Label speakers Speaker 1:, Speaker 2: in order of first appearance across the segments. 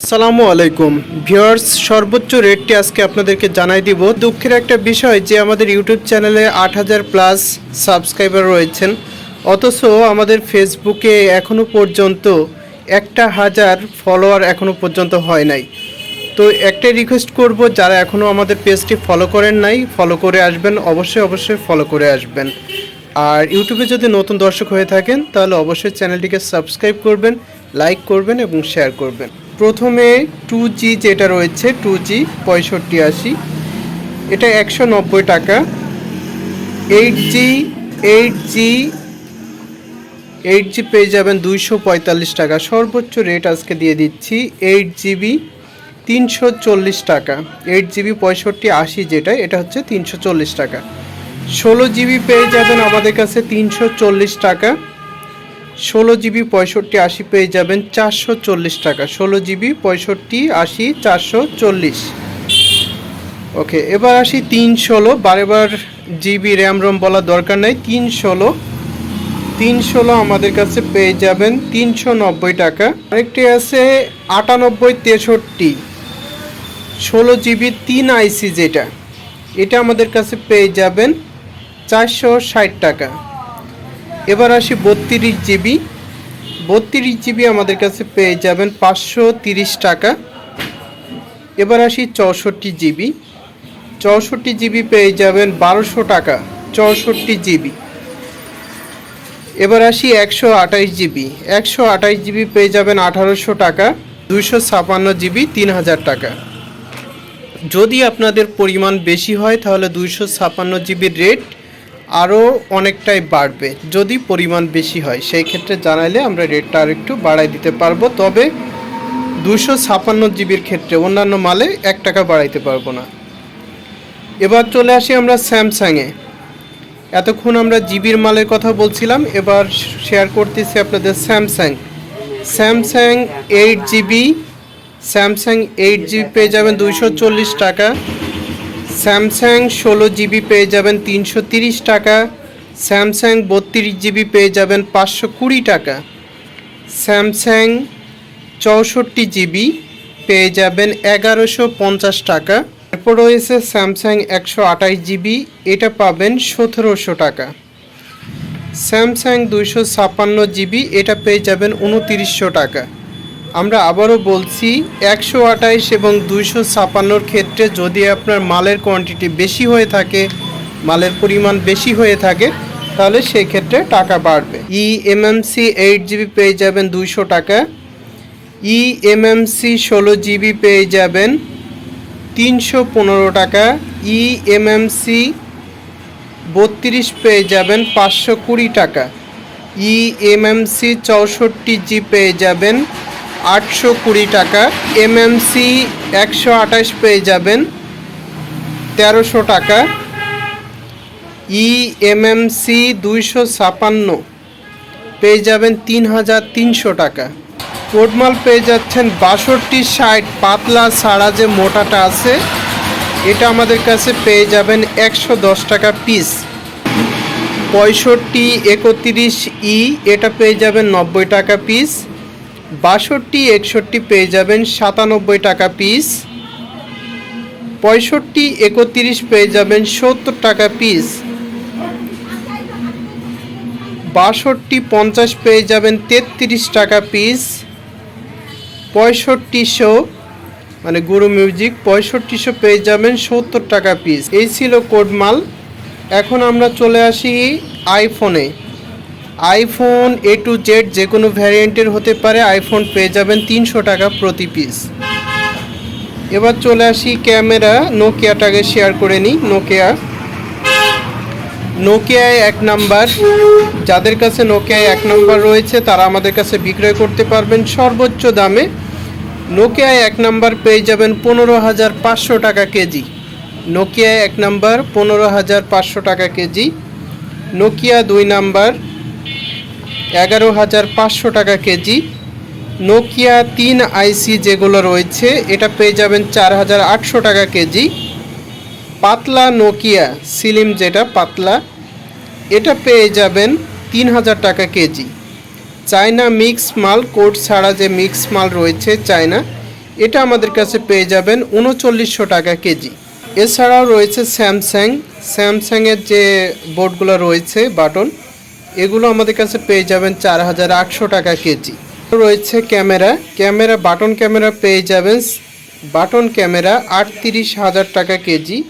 Speaker 1: আসসালামু আলাইকুম। ভিউয়ার্স, সর্বোচ্চ রেটটি আজকে আপনাদেরকে জানাই দিব। দুঃখের একটা বিষয় যে আমাদের ইউটিউব চ্যানেলে আট হাজার প্লাস সাবস্ক্রাইবার রয়েছেন, অথচ আমাদের ফেসবুকে এখনও পর্যন্ত একটা হাজার ফলোয়ার এখনও পর্যন্ত হয় নাই। তো একটাই রিকোয়েস্ট করব, যারা এখনও আমাদের পেজটি ফলো করেন নাই ফলো করে আসবেন, অবশ্যই অবশ্যই ফলো করে আসবেন। আর ইউটিউবে যদি নতুন দর্শক হয়ে থাকেন, তাহলে অবশ্যই চ্যানেলটিকে সাবস্ক্রাইব করবেন লাইক করবেন এবং শেয়ার করবেন। প্রথমে টু জি যেটা রয়েছে টু জি পঁয়ষট্টি আশি, এটা একশো নব্বই টাকা। Eight G eight G eight G পেয়ে যাবেন দুইশো পঁয়তাল্লিশ টাকা। সর্বোচ্চ রেট আজকে দিয়ে দিচ্ছি এইট জিবি তিনশো চল্লিশ টাকা। এইট জিবি পঁয়ষট্টি আশি যেটা, এটা হচ্ছে তিনশো চল্লিশ টাকা। ষোলো জিবি পেয়ে যাবেন আমাদের কাছে তিনশো চল্লিশ টাকা। ষোলো জিবি পঁয়ষট্টি আশি পেয়ে যাবেন চারশো চল্লিশ টাকা। ষোলো জিবি পঁয়ষট্টি আশি চারশো চল্লিশ। ওকে, এবার আসি তিন ষোলো। বারেবার জিবি র্যাম রম বলার দরকার নেই। তিন ষোলো। তিন ষোলো আমাদের কাছে পেয়ে যাবেন তিনশো নব্বই টাকা। আরেকটি আছে আটানব্বই তেষট্টি। ষোলো জিবি তিন আইসি যেটা, এটা আমাদের কাছে পেয়ে যাবেন চারশো ষাট টাকা। এবার আসি বত্রিশ জিবি। বত্রিশ জিবি আমাদের কাছে পেয়ে যাবেন পাঁচশো তিরিশ টাকা। এবার আসি চৌষট্টি জিবি। চৌষট্টি জিবি পেয়ে যাবেন বারোশো টাকা, চৌষট্টি জিবি। এবার আসি একশো আঠাইশ জিবি। একশো আঠাইশ জিবি পেয়ে যাবেন আঠারোশো টাকা, দুইশো ছাপান্ন জিবি তিন হাজার টাকা। যদি আপনাদের পরিমাণ বেশি হয়, তাহলে দুইশো ছাপান্ন জিবির রেট আরও অনেকটাই বাড়বে, যদি পরিমাণ বেশি হয়। সেই ক্ষেত্রে জানাইলে আমরা রেটটা আর একটু বাড়াই দিতে পারব, তবে দুশো ছাপান্ন জিবির ক্ষেত্রে অন্যান্য মালে এক টাকা বাড়াইতে পারব না। এবার চলে আসি আমরা স্যামসাংয়ে। এতক্ষণ আমরা জিবির মালের কথা বলছিলাম, এবার শেয়ার করতেছি আপনাদের Samsung. Samsung eight GB Samsung eight GB পেয়ে যাবেন দুইশো চল্লিশ টাকা। স্যামসাং ষোলো জিবি পেয়ে যাবেন তিনশো তিরিশ টাকা, স্যামসাং বত্রিশ জিবি পেয়ে যাবেন পাঁচশো কুড়ি টাকা। স্যামসাং চৌষট্টি জিবি পেয়ে যাবেন এগারোশো পঞ্চাশ টাকা। এরপর রয়েছে স্যামসাং একশো আঠাশ জিবি, এটা পাবেন সতেরোশো টাকা। স্যামসাং দুইশো ছাপ্পান্ন জিবি, এটা পেয়ে যাবেন উনতিরিশশো টাকা। আমরা আবারও বলছি, একশো আঠাইশ এবং দুইশো ছাপান্নর ক্ষেত্রে যদি আপনার মালের কোয়ান্টিটি বেশি হয়ে থাকে, মালের পরিমাণ বেশি হয়ে থাকে, তাহলে সেই ক্ষেত্রে টাকা বাড়বে। ই এমএমসি এইট জিবি পেয়ে যাবেন দুইশো টাকা। ই এমএমসি ষোলো জিবি পেয়ে যাবেন তিনশো পনেরো টাকা। ই এমএমসি বত্রিশ পেয়ে যাবেন পাঁচশো কুড়ি টাকা। ই এমএমসি চৌষট্টি জি পেয়ে যাবেন আটশো কুড়ি টাকা। এমএমসি একশো আঠাশ পেয়ে যাবেন। তেরোশো টাকা। ই এমএমসি দুইশো ছাপান্ন পেয়ে যাবেন তিন হাজার তিনশো টাকা। কোটমাল পেয়ে যাচ্ছেন বাষট্টি ষাট। পাতলা ছাড়া যে মোটাটা আছে, এটা আমাদের কাছে পেয়ে যাবেন একশো দশ টাকা পিস। পঁয়ষট্টি, একত্রিশ ই, এটা পেয়ে যাবেন নব্বই টাকা পিস। বাষট্টি, একষট্টি পেয়ে যাবেন সাতানব্বই টাকা পিস পঁয়ষট্টি, একত্রিশ পেয়ে যাবেন সত্তর টাকা পিস বাষট্টি, পঞ্চাশ পেয়ে যাবেন তেত্রিশ টাকা পিস পঁয়ষট্টিশো মানে গুরু মিউজিক পঁয়ষট্টিশো পেয়ে যাবেন সত্তর টাকা পিস এই ছিল কোডমাল এখন আমরা চলে আসি আইফোনে আইফোন এ টু জেড যে কোনো ভ্যারিয়েন্টের হতে পারে আইফোন পেয়ে যাবেন তিনশো টাকা প্রতি পিস এবার চলে আসি ক্যামেরা নোকিয়াটাকে শেয়ার করে নিই নোকিয়া নোকিয়ায় এক নাম্বার যাদের কাছে নোকিয়ায় এক নাম্বার রয়েছে, তারা আমাদের কাছে বিক্রয় করতে পারবেন সর্বোচ্চ দামে। নোকিয়ায় এক নাম্বার পেয়ে যাবেন পনেরো হাজার পাঁচশো টাকা কেজি। নোকিয়ায় এক নাম্বার পনেরো হাজার পাঁচশো টাকা কেজি। নোকিয়া দুই নাম্বার এগারো হাজার পাঁচশো টাকা কেজি। নোকিয়া তিন আইসি যেগুলো রয়েছে, এটা পেয়ে যাবেন চার হাজার আটশো টাকা কেজি। পাতলা নোকিয়া সিলিম যেটা, পাতলা, এটা পেয়ে যাবেন তিন হাজার টাকা কেজি। চায়না মিক্স মাল কোট ছাড়া যে মিক্স মাল রয়েছে চায়না, এটা আমাদের কাছে পেয়ে যাবেন উনচল্লিশশো টাকা কেজি। এছাড়াও রয়েছে স্যামসাং। স্যামসাংয়ের যে বোর্ডগুলো রয়েছে বাটন এগুলো আমাদের কাছে পেয়ে যাবেন চার হাজার আটশো টাকা কেজি। রয়েছে ক্যামেরা। ক্যামেরা, বাটন ক্যামেরা পেয়ে যাবেন, বাটন ক্যামেরা আটত্রিশ হাজার টাকা কেজি।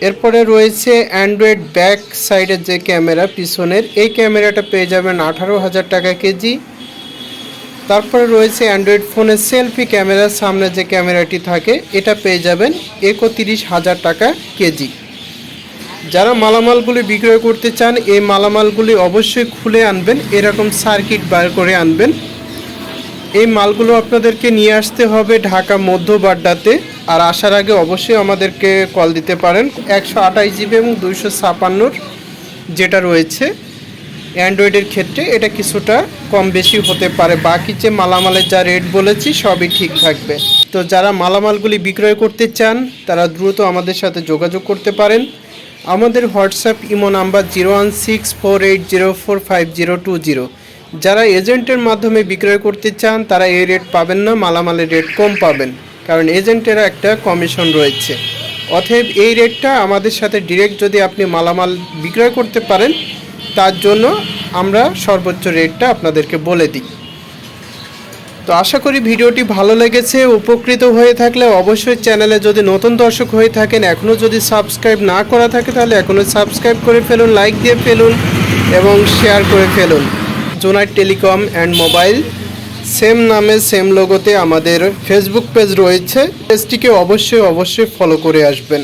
Speaker 1: এরপরে রয়েছে অ্যান্ড্রয়েড ব্যাক সাইডের যে ক্যামেরা, পিছনের, এই ক্যামেরাটা পেয়ে যাবেন আঠারো হাজার টাকা কেজি। তারপরে রয়েছে অ্যান্ড্রয়েড ফোনের সেলফি ক্যামেরার সামনে যে ক্যামেরাটি থাকে, এটা পেয়ে যাবেন একত্রিশ হাজার টাকা কেজি। যারা মালামালগুলি বিক্রয় করতে চান, এই মালামালগুলি অবশ্যই খুলে আনবেন, এরকম সার্কিট বার করে আনবেন। এই মালগুলো আপনাদেরকে নিয়ে আসতে হবে ঢাকা মধ্য বাড্ডাতে, আর আসার আগে অবশ্যই আমাদেরকে কল দিতে পারেন। একশো আঠাশ জিবি এবং দুইশো ছাপান্নর যেটা রয়েছে অ্যান্ড্রয়েডের ক্ষেত্রে, এটা কিছুটা কম বেশি হতে পারে। বাকি যে মালামালের যা রেট বলেছি, সবই ঠিক থাকবে। তো যারা মালামালগুলি বিক্রয় করতে চান, তারা দ্রুত আমাদের সাথে যোগাযোগ করতে পারেন। আমাদের WhatsApp imo number zero one six four eight zero four five zero two zero. যারা এজেন্টের মাধ্যমে বিক্রয় করতে চান, তারা এই রেট পাবেন না, মালামালের রেট কম পাবেন, কারণ এজেন্টের একটা কমিশন রয়েছে। অতএব এই রেটটা আমাদের সাথে ডিরেক্ট যদি আপনি মালামাল বিক্রয় করতে পারেন, তার জন্য আমরা সর্বোচ্চ রেটটা আপনাদেরকে বলে দিই। তো আশা করি ভিডিওটি ভালো লেগেছে, উপকৃত হয়ে থাকলে অবশ্যই চ্যানেলে যদি নতুন দর্শক হয়ে থাকেন, এখনও যদি সাবস্ক্রাইব না করা থাকে তাহলে এখনও সাবস্ক্রাইব করে ফেলুন, লাইক দিয়ে ফেলুন এবং শেয়ার করে ফেলুন। জোনাইট টেলিকম অ্যান্ড মোবাইল, সেম নামে, সেম লোগোতে আমাদের ফেসবুক পেজ রয়েছে। পেজটিকে অবশ্যই অবশ্যই ফলো করে আসবেন।